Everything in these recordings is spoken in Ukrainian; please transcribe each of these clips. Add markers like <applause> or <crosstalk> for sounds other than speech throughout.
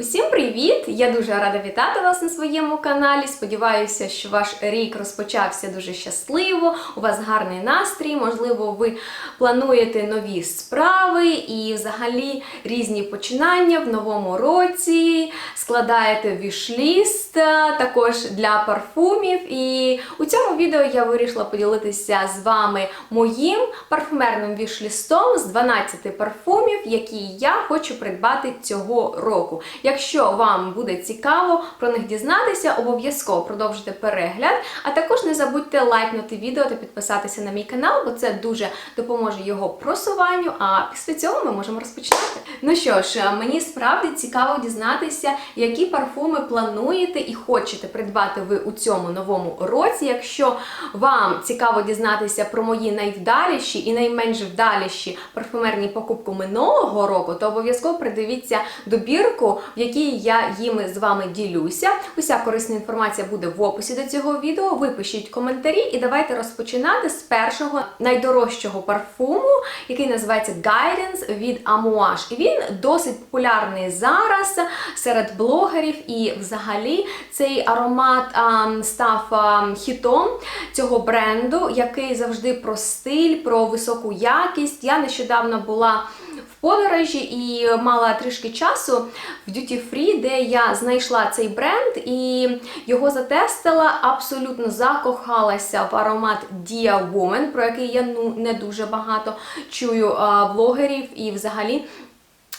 Усім привіт! Я дуже рада вітати вас на своєму каналі. Сподіваюся, що ваш рік розпочався дуже щасливо, у вас гарний настрій, можливо, ви плануєте нові справи і взагалі різні починання в новому році, складаєте вішліст е, також для парфумів. І у цьому відео я вирішила поділитися з вами моїм парфумерним вішлістом з 12 парфумів, які я хочу придбати цього року. Якщо вам буде цікаво про них дізнатися, обов'язково продовжуйте перегляд. А також не забудьте лайкнути відео та підписатися на мій канал, бо це дуже допоможе його просуванню. А після цього ми можемо розпочинати. Ну що ж, мені справді цікаво дізнатися, які парфуми плануєте і хочете придбати ви у цьому новому році. Якщо вам цікаво дізнатися про мої найвдаліші і найменш вдаліші парфумерні покупки минулого року, то обов'язково придивіться добірку, в якій я їми з вами ділюся. Уся корисна інформація буде в описі до цього відео. Ви пишіть коментарі і давайте розпочинати з першого найдорожчого парфуму, який називається Guidance від Amouage. І він досить популярний зараз серед блогерів. І взагалі цей аромат а, став а, хітом цього бренду, який завжди про стиль, про високу якість. Я нещодавно була подорожі і мала трішки часу в Duty Free, де я знайшла цей бренд і його затестила, абсолютно закохалася в аромат Dia Woman, про який я ну не дуже багато чую блогерів і взагалі.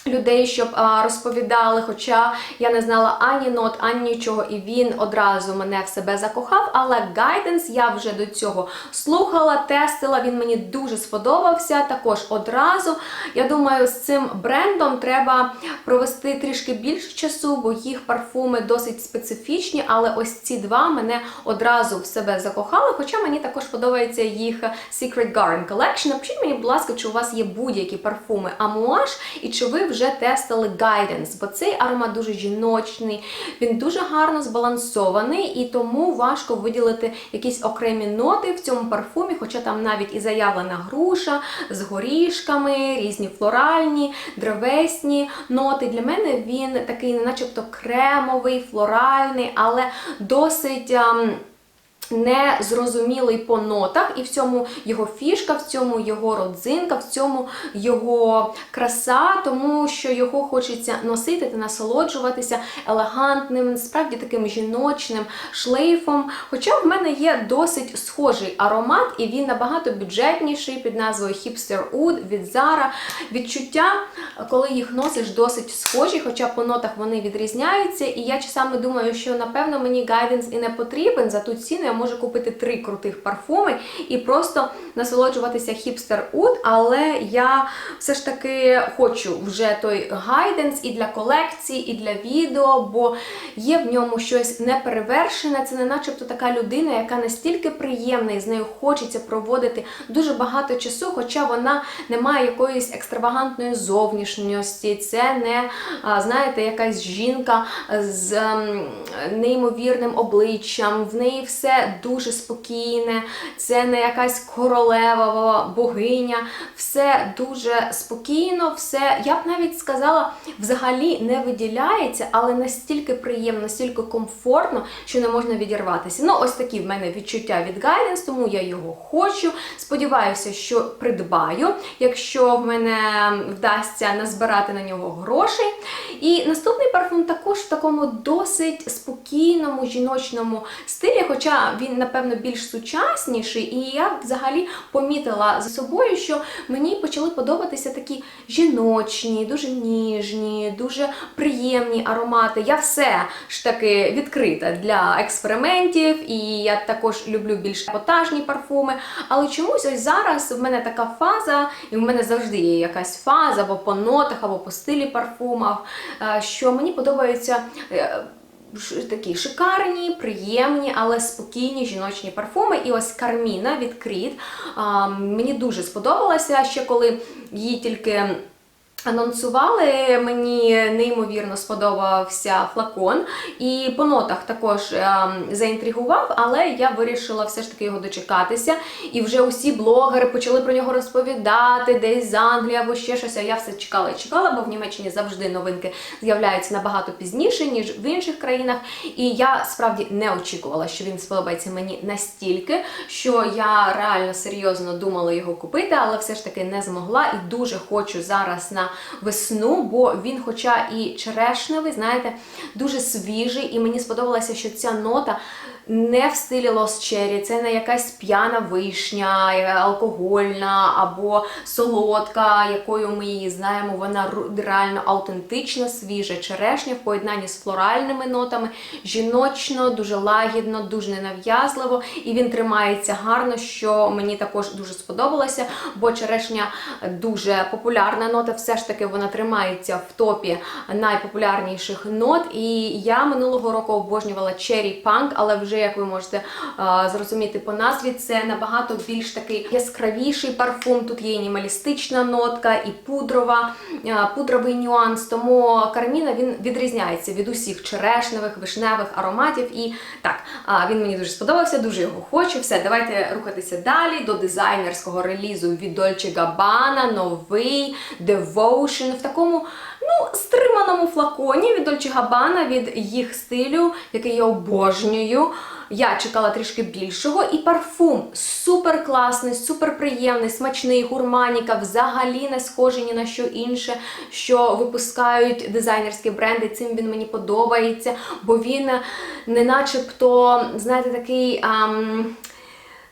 Людей, щоб а, розповідали, хоча я не знала ані нот, ані нічого, і він одразу мене в себе закохав. Але Guidance я вже до цього слухала, тестила. Він мені дуже сподобався. Також одразу. Я думаю, з цим брендом треба провести трішки більше часу, бо їх парфуми досить специфічні. Але ось ці два мене одразу в себе закохали. Хоча мені також подобається їх Secret Garden Collection. Напишіть мені, будь ласка, чи у вас є будь-які парфуми Amouage, і чи ви вже тестили Guidance, бо цей аромат дуже жіночний, він дуже гарно збалансований, і тому важко виділити якісь окремі ноти в цьому парфумі, хоча там навіть і заявлена груша з горішками, різні флоральні, древесні ноти. Для мене він такий, начебто кремовий, флоральний, але досить. Незрозумілий по нотах, і в цьому його фішка, в цьому його родзинка, в цьому його краса, тому що його хочеться носити та насолоджуватися елегантним, справді таким жіночним шлейфом. Хоча в мене є досить схожий аромат, і він набагато бюджетніший під назвою Hipster Oud від Zara. Відчуття, коли їх носиш, досить схожі, хоча по нотах вони відрізняються. І я часами думаю, що напевно мені Guidance і не потрібен за ту ціну. Я можу купити три крутих парфуми і просто насолоджуватися хіпстер Oud, але я все ж таки хочу вже той гайденс і для колекції, і для відео, бо є в ньому щось неперевершене. Це не начебто така людина, яка настільки приємна, і з нею хочеться проводити дуже багато часу, хоча вона не має якоїсь екстравагантної зовнішньості. Це не, знаєте, якась жінка з ем, неймовірним обличчям. В неї все дуже спокійне, це не якась королева, богиня, все дуже спокійно, все, я б навіть сказала, взагалі не виділяється, але настільки приємно, настільки комфортно, що не можна відірватися. Ну, ось такі в мене відчуття від Guidance, тому я його хочу. Сподіваюся, що придбаю, якщо в мене вдасться назбирати на нього грошей. І наступний парфум також в такому досить спокійному жіночному стилі, хоча він, напевно, більш сучасніший. І я взагалі помітила за собою, що мені почали подобатися такі жіночні, дуже ніжні, дуже приємні аромати. Я все ж таки відкрита для експериментів, і я також люблю більш епатажні парфуми. Але чомусь ось зараз в мене така фаза, і в мене завжди є якась фаза або по нотах, або по стилі парфумах, е, що мені подобаються. Такі шикарні, приємні, але спокійні жіночні парфуми. І ось Карміна від Creed. Мені дуже сподобалася ще коли її тільки Анонсували, мені неймовірно сподобався флакон, і по нотах також ем, заінтригував, але я вирішила все ж таки його дочекатися. І вже усі блогери почали про нього розповідати, десь з Англії або ще щось. А я все чекала і чекала, бо в Німеччині завжди новинки з'являються набагато пізніше, ніж в інших країнах. І я справді не очікувала, що він сподобається мені настільки, що я реально серйозно думала його купити, але все ж таки не змогла і дуже хочу зараз на весну, бо він, хоча і черешневий, знаєте, дуже свіжий, і мені сподобалося, що ця нота. Не в стилі Lost Cherry, це не якась п'яна вишня, е, алкогольна або солодка, якою ми її знаємо. Вона реально аутентична, свіжа черешня в поєднанні з флоральними нотами, жіночно, дуже лагідно, дуже ненав'язливо, і він тримається гарно, що мені також дуже сподобалося, бо черешня дуже популярна нота, все ж таки вона тримається в топі найпопулярніших нот. І я минулого року обожнювала Cherry Punk, але вже, як ви можете е, зрозуміти по назві, це набагато більш такий яскравіший парфум. Тут є і нотка, і пудрова, е, пудровий нюанс. Тому Карміна він відрізняється від усіх черешневих, вишневих ароматів. І так, а, він мені дуже сподобався, дуже його хочу. Все, давайте рухатися далі до дизайнерського релізу від Dolce Gabbana, новий Devotion в такому. Ну, стриманому флаконі від Dolce Gabbana, від їх стилю, який я обожнюю. Я чекала трішки більшого, і парфум супер класний, супер приємний, смачний, гурманіка, взагалі не схожий ні на що інше, що випускають дизайнерські бренди. Цим він мені подобається, бо він не начебто, знаєте, такий. Ам,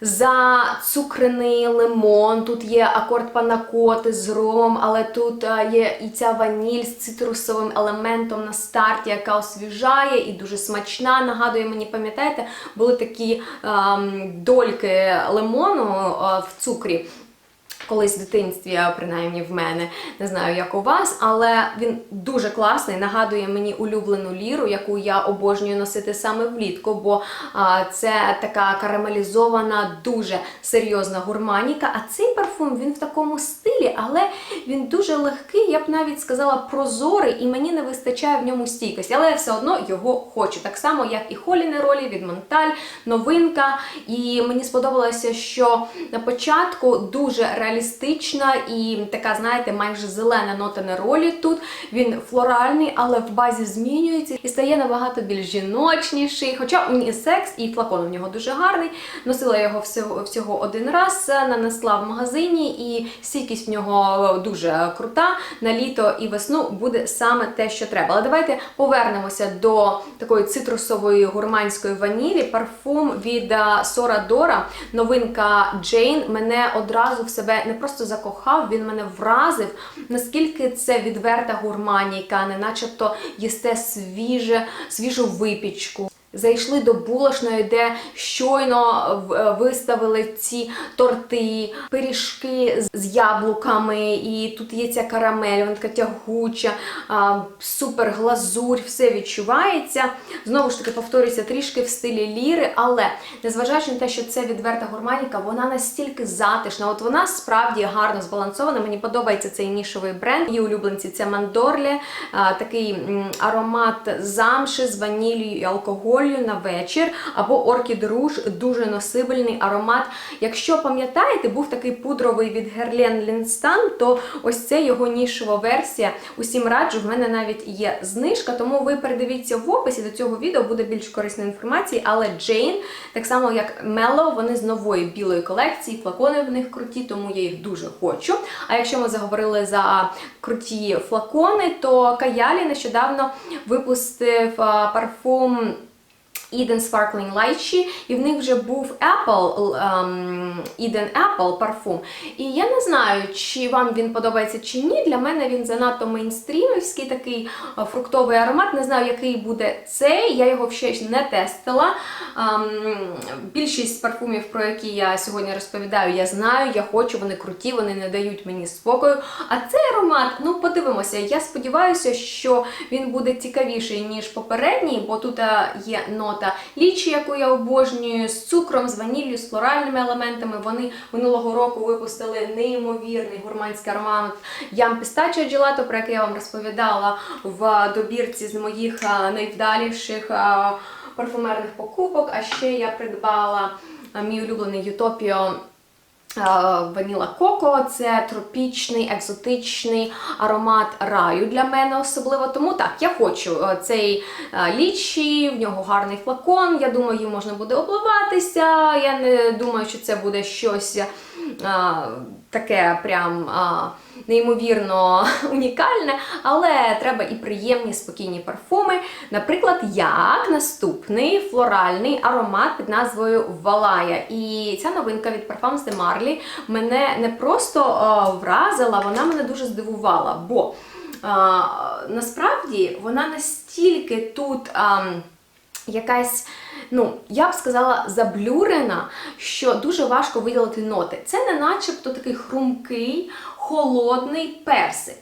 Зацукрений лимон, тут є акорд панакоти з ромом, але тут е, є і ця ваніль з цитрусовим елементом на старті, яка освіжає і дуже смачна. Нагадує мені, пам'ятаєте, були такі ем, дольки лимону е, в цукрі. Колись в дитинстві, принаймні в мене, не знаю, як у вас, але він дуже класний, нагадує мені улюблену ліру, яку я обожнюю носити саме влітку, бо а, це така карамелізована, дуже серйозна гурманіка. А цей парфум він в такому стилі, але він дуже легкий, я б навіть сказала, прозорий, і мені не вистачає в ньому стійкості. Але я все одно його хочу. Так само, як і Холіне ролі від Монталь, новинка. І мені сподобалося, що на початку дуже реалістична і така, знаєте, майже зелена нота на ролі тут. Він флоральний, але в базі змінюється і стає набагато більш жіночніший. Хоча унісекс і флакон у нього дуже гарний. Носила його всього, всього один раз, нанесла в магазині, і стійкість в нього дуже крута. На літо і весну буде саме те, що треба. Але давайте повернемося до такої цитрусової гурманської ванілі. Парфум від Сора Дора, новинка Джейн, мене одразу в себе не просто закохав, він мене вразив, наскільки це відверта гурманіка, не начебто їсте свіже, свіжу випічку. Зайшли до булочної, де щойно виставили ці торти, пиріжки з- яблуками, і тут є ця карамель, вона така тягуча, супер глазурь, все відчувається. Знову ж таки, повторюється трішки в стилі ліри, але незважаючи на те, що це відверта гурманіка, вона настільки затишна. От вона справді гарно збалансована. Мені подобається цей нішовий бренд. Її улюбленці це Мандорлі, такий аромат замши з ваніллю і алкоголю на вечір, або Оркід Руж, дуже носибельний аромат. Якщо пам'ятаєте, був такий пудровий від Герлен Лінстан, то ось це його нішова версія. Усім раджу, в мене навіть є знижка, тому ви передивіться в описі до цього відео, буде більш корисної інформації. Але Джейн, так само як Мело, вони з нової білої колекції, флакони в них круті, тому я їх дуже хочу. А якщо ми заговорили за круті флакони, то Каялі нещодавно випустив парфум. Eden Sparkling Lychee, і в них вже був Apple, ем, Eden Apple парфум. І я не знаю, чи вам він подобається чи ні. Для мене він занадто мейнстрімівський, такий е, фруктовий аромат. Не знаю, який буде цей. Я його ще не тестила. Ем, більшість парфумів, про які я сьогодні розповідаю, я знаю, я хочу, вони круті, вони не дають мені спокою. А цей аромат, ну подивимося. Я сподіваюся, що він буде цікавіший, ніж попередній, бо тут е, є ноти нота лічі, яку я обожнюю, з цукром, з ваніллю, з флоральними елементами. Вони минулого року випустили неймовірний гурманський аромат Ям Пістачо Джелато, про який я вам розповідала в добірці з моїх найвдаліших парфумерних покупок. А ще я придбала мій улюблений Ютопіо. Ваніла Коко це тропічний, екзотичний аромат раю для мене особливо. Тому так, я хочу е, цей е, лічі, в нього гарний флакон. Я думаю, їм можна буде обливатися. Я не думаю, що це буде щось а, таке прям а, неймовірно <laughs> унікальне, але треба і приємні спокійні парфуми. Наприклад, як наступний флоральний аромат під назвою Валая. І ця новинка від Parfums de Marly мене не просто вразила, вона мене дуже здивувала. Бо а, насправді вона настільки тут. А, Якась, ну, я б сказала, заблюрена, що дуже важко виділити ноти. Це не начебто такий хрумкий, холодний персик.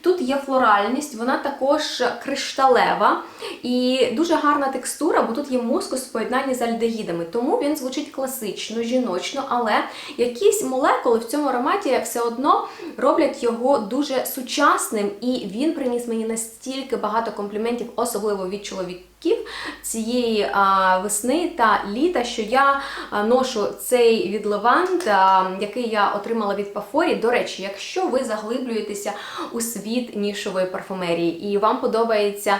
Тут є флоральність, вона також кришталева і дуже гарна текстура, бо тут є мускус в поєднанні з альдегідами. Тому він звучить класично, жіночно, але якісь молекули в цьому ароматі все одно роблять його дуже сучасним, і він приніс мені настільки багато компліментів, особливо від чоловіків цієї а, весни та літа, що я а, ношу цей від Левант, а, який я отримала від Пафорі. До речі, якщо ви заглиблюєтеся у світ нішової парфумерії і вам подобається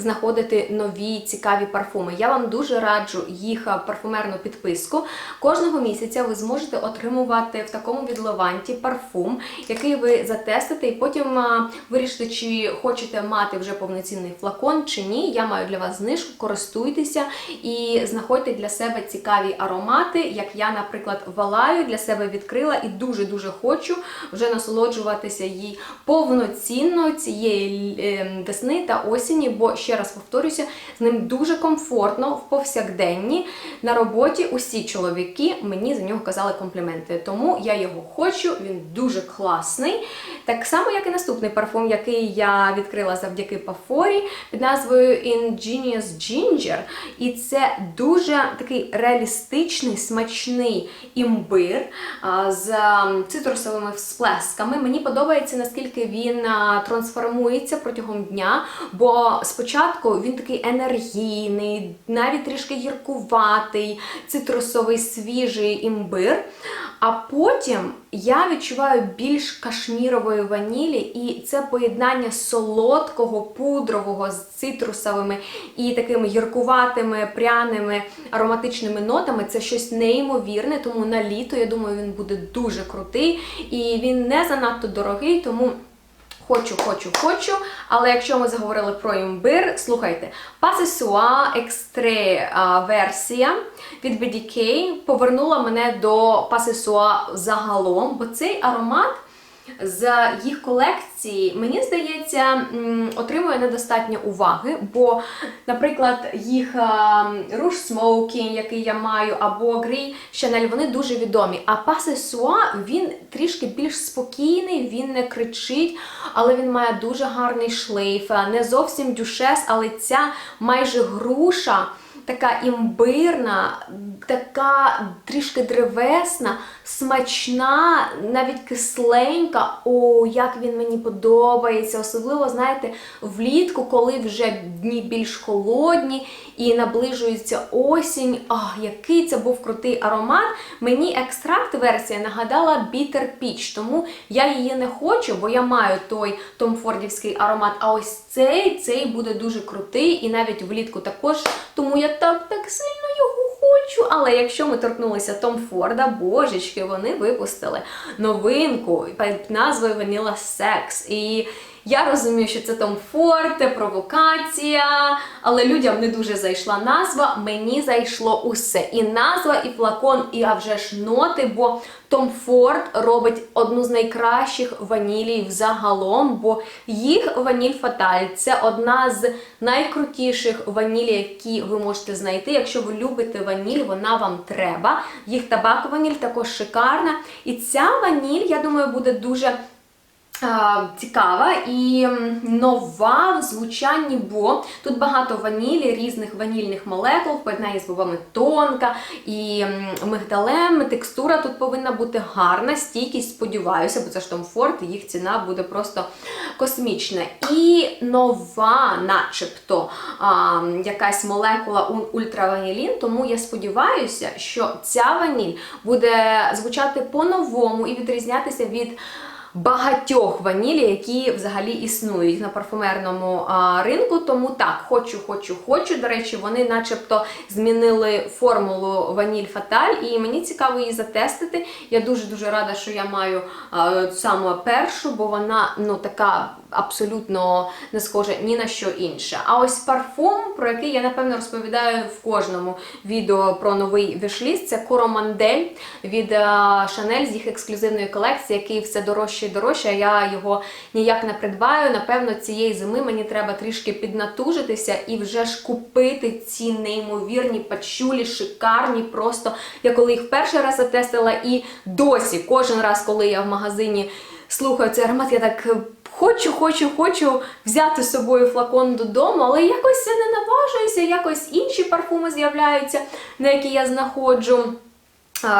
знаходити нові цікаві парфуми, я вам дуже раджу їх парфумерну підписку. Кожного місяця ви зможете отримувати в такому від Леванті парфум, який ви затестите, і потім вирішите, чи хочете мати вже повноцінний флакон чи ні. Я маю для вас знижку, користуйтеся і знаходьте для себе цікаві аромати, як я, наприклад, валаю для себе відкрила і дуже-дуже хочу вже насолоджуватися їй повноцінно цієї е, весни та осені, бо ще раз повторюся, з ним дуже комфортно в повсякденні. На роботі усі чоловіки мені за нього казали компліменти. Тому я його хочу, він дуже класний. Так само, як і наступний парфум, який я відкрила завдяки Пафорі під назвою Ingenious Ginger. І це дуже такий реалістичний, смачний імбир з цитрусовими всплесками. Мені подобається, наскільки він трансформується протягом дня, бо спочатку він такий енергійний, навіть трішки гіркуватий, цитрусовий свіжий імбир. А потім я відчуваю більш кашмірової ванілі, і це поєднання солодкого, пудрового з цитрусовими і такими гіркуватими, пряними ароматичними нотами. Це щось неймовірне, тому на літо, я думаю, він буде дуже крутий. І він не занадто дорогий, тому. Хочу, хочу, хочу. Але якщо ми заговорили про імбир, слухайте, Пасесуа екстре версія від BDK повернула мене до Пасесуа загалом, бо цей аромат з їх колекції, мені здається, отримує недостатньо уваги, бо, наприклад, їх руш Smoking, який я маю, або Grey Chanel, вони дуже відомі. А Soie, він трішки більш спокійний, він не кричить, але він має дуже гарний шлейф, не зовсім дюшес, але ця майже груша. Така імбирна, така трішки древесна, смачна, навіть кисленька. О, як він мені подобається. Особливо, знаєте, влітку, коли вже дні більш холодні і наближується осінь. Ах, який це був крутий аромат. Мені екстракт-версія нагадала Bitter Peach, тому я її не хочу, бо я маю той томфордівський аромат. А ось цей, цей буде дуже крутий, і навіть влітку також. Тому я так так сильно хочу. Але якщо ми торкнулися Том Форда, божечки, вони випустили новинку під назвою Vanilla Секс. І я розумію, що це Том Форд, провокація, але людям не дуже зайшла назва. Мені зайшло усе. І назва, і флакон, і а вже ж ноти, бо Том Форд робить одну з найкращих ванілій взагалом, бо їх ваніль Фаталь це одна з найкрутіших ванілій, які ви можете знайти. Якщо ви любите ваніль, вона вам треба. Їх табак ваніль також шикарна. І ця ваніль, я думаю, буде дуже цікава і нова в звучанні, бо тут багато ванілі, різних ванільних молекул, в поєднанні з бобами тонка і мигдалем. Текстура тут повинна бути гарна, стійкість, сподіваюся, бо це ж Том Форд, їх ціна буде просто космічна. І нова, начебто, а, якась молекула ультраванілін, тому я сподіваюся, що ця ваніль буде звучати по-новому і відрізнятися від багатьох ванілі, які взагалі існують на парфумерному а, ринку. Тому так, хочу, хочу, хочу. До речі, вони начебто змінили формулу ваніль Фаталь, і мені цікаво її затестити. Я дуже дуже рада, що я маю а, саме першу, бо вона ну така абсолютно не схожа ні на що інше. А ось парфум, про який я напевно розповідаю в кожному відео про новий вішліст, це Коромандель від Шанель з їх ексклюзивної колекції, який все дорожче і дорожче. а Я його ніяк не придбаю. Напевно, цієї зими мені треба трішки піднатужитися і вже ж купити ці неймовірні пачулі, шикарні. Просто я коли їх перший раз затестила, і досі кожен раз, коли я в магазині слухаю цей аромат, я так. е, Хочу, хочу, хочу взяти з собою флакон додому, але якось я не наважуюся, якось інші парфуми з'являються, на які я знаходжу.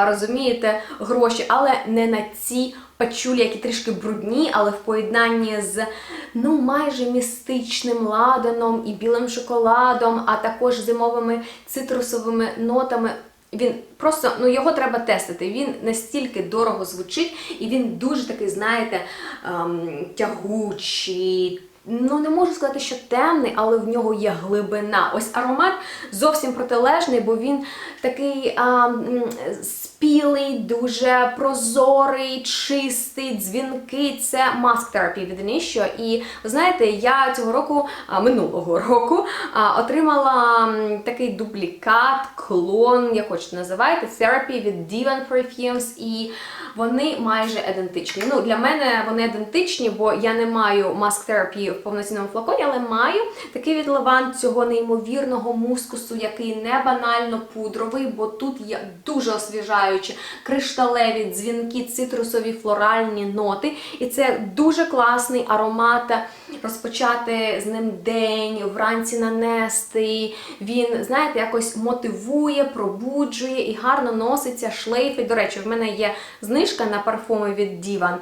Розумієте, гроші, але не на ці пачулі, які трішки брудні, але в поєднанні з ну майже містичним ладаном і білим шоколадом, а також зимовими цитрусовими нотами. Він просто ну його треба тестити. Він настільки дорого звучить, і він дуже такий, знаєте, ем, тягучий. Ну, не можу сказати, що темний, але в нього є глибина. Ось аромат зовсім протилежний, бо він такий а, м, спілий, дуже прозорий, чистий, дзвінкий. Це Mask Therapy від Initio. І ви знаєте, я цього року, минулого року, отримала такий дублікат, клон, як хочете називайте, Therapy від Divan Perfumes. І вони майже ідентичні. Ну, для мене вони ідентичні, бо я не маю Mask Therapy в повноцінному флаконі, але маю такий від Леван цього неймовірного мускусу, який не банально пудровий, бо тут є дуже освіжаючі кришталеві, дзвінки, цитрусові, флоральні ноти. І це дуже класний аромат розпочати з ним день, вранці нанести. Він, знаєте, якось мотивує, пробуджує і гарно носиться, шлейфить. До речі, в мене є знижка на парфуми від Divan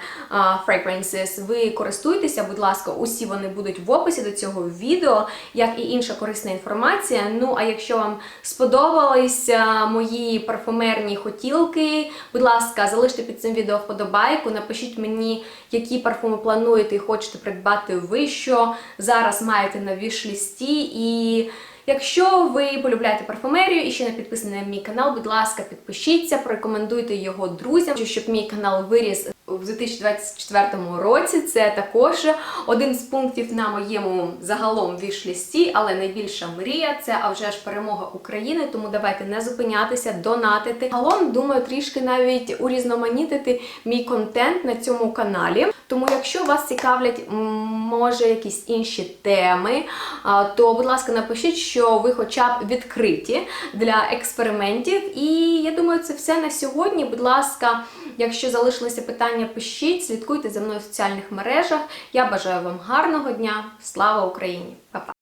Fragrances. Ви користуйтеся, будь ласка, усі вони будуть в описі до цього відео, як і інша корисна інформація. Ну, а якщо вам сподобалися мої парфумерні хотілки, будь ласка, залиште під цим відео вподобайку, напишіть мені, які парфуми плануєте і хочете придбати ви, що зараз маєте на вішлісті. І Якщо ви полюбляєте парфумерію і ще не підписані на мій канал, будь ласка, підпишіться, порекомендуйте його друзям, щоб мій канал виріс в 2024 році. Це також один з пунктів на моєму загалом віш-лісті, але найбільша мрія це а вже ж перемога України. Тому давайте не зупинятися, донатити. Загалом думаю, трішки навіть урізноманітити мій контент на цьому каналі. Тому, якщо вас цікавлять, може якісь інші теми, то, будь ласка, напишіть, що ви хоча б відкриті для експериментів. І я думаю, це все на сьогодні. Будь ласка, якщо залишилися питання, пишіть, слідкуйте за мною в соціальних мережах. Я бажаю вам гарного дня. Слава Україні! Па-па!